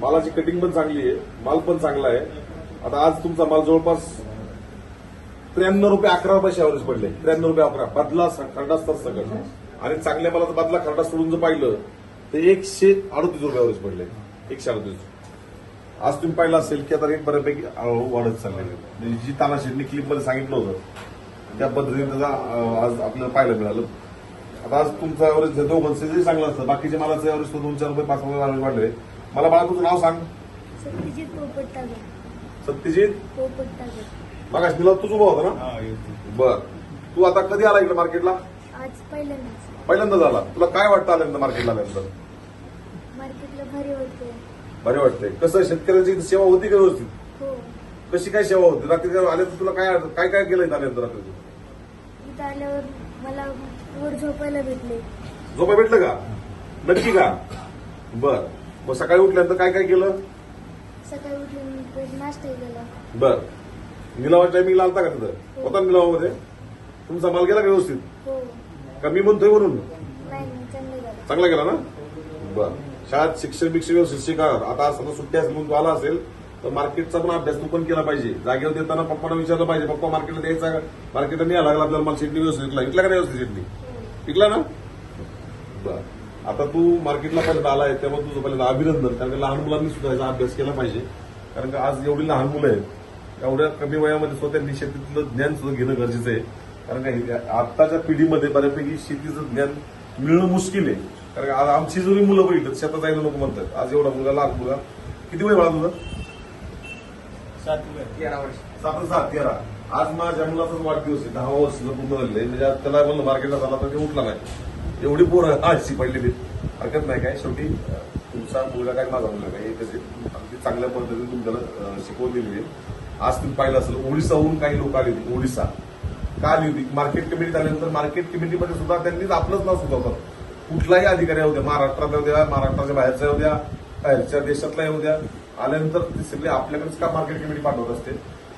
मालाची कटिंग पण चांगली आहे माल पण चांगला आहे. आता आज तुमचा माल जवळपास त्र्याण्णव रुपये अकरा रुपये ॲव्हरेज पडले. त्र्याण्णव रुपये अकरा. बदला खरडा तर सगळं. आणि चांगल्या मालाचा बदला खरडा सोडून जर पाहिलं तर एकशे अडतीस रुपये ॲव्हरेज पडले. एकशे अडतीस. आज तुम्ही पाहिलं असेल की आता रेट बऱ्यापैकी वाढत चाललेले म्हणजे जी ताना शेटणी क्लिपमध्ये सांगितलं होतं त्या पद्धतीने त्याचा आज आपल्याला पाहायला मिळालं. आता आज तुमचा ॲव्हरेज दोघांचं जरी चांगलं असतं बाकीच्या मालाचं ॲव्हरेज दोन चार रुपये पाच रुपये average वाढले. मला बाळा तुझं नाव सांग. सत्यजित सत्यजित? पोपट टाके मग तिला तुझं उभा होता ना? बर. तू आता कधी आला इकडे मार्केटला? आज पहिल्यांदाच. पहिल्यांदा झाला. तुला काय वाटतं आल्यानंतर मार्केटला आल्यानंतर मार्केटला भारी वाटते बरे वाटतंय. कसं शेतकऱ्यांची इथं सेवा होती का व्यवस्थित? हो. कशी काय सेवा होती? रात्री काय आल्यानंतर तुला काय काय काय केलं इथं आल्यानंतर रात्री? तू? इथं आल्यावर मला वर झोपायला भेटले. झोपा भेटलं का? नक्की का? बर. मग सकाळी उठल्यानंतर काय काय केलं? सकाळी उठल्यानंतर नाश्ता केला. बर. निलावाच्या टायमिंगला आलता का तिथं? होता ना निलावामध्ये? तुमचा माल गेला का व्यवस्थित? हो. का मी म्हणतोय नाही नाही चांगलं झालं चांगला गेला ना? बर. शाळेत शिक्षण बिक्षण व्यवस्थित शिका. आता आज समजा सुट्टी असेल म्हणून तू आला असेल तर मार्केटचा पण अभ्यास तू पण केला पाहिजे. जागेवर देताना पप्पांना विचारलं पाहिजे पप्पा मार्केटला द्यायचा मार्केटला नाही लागला आपल्याला मला शेटणी व्यवस्थित. विकला विकला का नाही व्यवस्थित शेटणी? विकला ना? बर. आता तू मार्केटला पहिल्यांदा आलाय तेव्हा तुझं पहिल्यांदा अभिनंदन. कारण का लहान मुलांनी सुद्धा याचा अभ्यास केला पाहिजे. कारण का आज एवढी लहान मुलं आहेत एवढ्या कमी वयामध्ये त्यांनी शेतीतलं ज्ञान सुद्धा घेणं गरजेचं आहे. कारण का आत्ताच्या पिढीमध्ये बऱ्यापैकी शेतीचं ज्ञान मिळणं मुश्किल आहे. कारण का आज आमची जरी मुलं बघितलं शेतात जायला नको म्हणतात. आज एवढा मुलगा लहान मुलगा. किती वय बाळा तुझं? सात सात तेरा. आज माझ्या मुलाचाच वाढदिवस आहे. दहा वर्ष पूर्ण झाले म्हणजे त्याला म्हणलं मार्केटला झाला तर ते उठला नाही. एवढी पोरं आजची पडलेली हरकत नाही काय? शेवटी तुमचा मुलगा काय माझा मुलगा काय? एकच अगदी चांगल्या पद्धतीने तुमच्याला शिकवून दिलेली आहे. आज तुम्ही पाहिलं असेल ओडिसाहून काही लोक आली होती ओडिसा. का आली होती? मार्केट कमिटीत आल्यानंतर मार्केट कमिटीमध्ये सुद्धा त्यांनीच आपलंच नाव सुचवतात. कुठलाही अधिकारी येऊ द्या होत्या द्या महाराष्ट्राच्या बाहेरचा येऊ द्या बाहेरच्या देशातला येऊ द्या. आल्यानंतर ते सगळे आपल्याकडेच का मार्केट कमिटी पाठवत असते?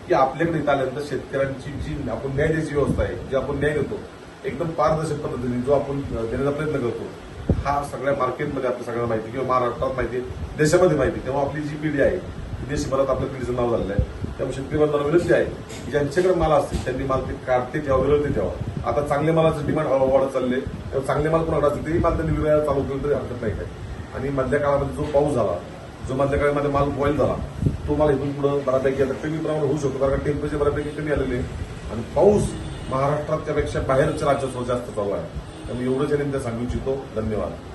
की आपल्याकडे इथं आल्यानंतर शेतकऱ्यांची जी आपण न्याय द्यायची व्यवस्था आहे जी आपण न्याय देतो एकदम पारदर्शक पद्धतीने जो आपण देण्याचा प्रयत्न करतो हा सगळ्या मार्केटमध्ये आपल्या सगळ्यांना माहिती किंवा महाराष्ट्रात माहिती देशामध्ये माहिती तेव्हा आपली जी पिढी आहे ती देशभरात आपल्या पिढीचं नाव झालेलं आहे. त्यामुळे शेतकरी बांधवांना विनंती आहे की ज्यांच्याकडे माल असतील त्यांनी माल ते काढते तेव्हा विरळते तेव्हा आता चांगल्या मालाचं डिमांड वाढत चालले तेव्हा चांगले माल कोणाकडे असतील तेही माल त्यांनी विरायला चालू केलं तरी हरकत नाही काय आणि मधल्या काळामध्ये जो पाऊस झाला जो मधल्या काळामध्ये माल बॉईल झाला तो माल इथून पुढे बऱ्यापैकी आता कमी प्रमाणात होऊ शकतो कारण टेम्परेचर बऱ्यापैकी कमी आलेले आहे. आणि पाऊस महाराष्ट्रात त्यापेक्षा बाहेरच्या राज्यात जास्त चालू आहे. त्यामुळे एवढं यांनी सांगू इच्छितो. धन्यवाद.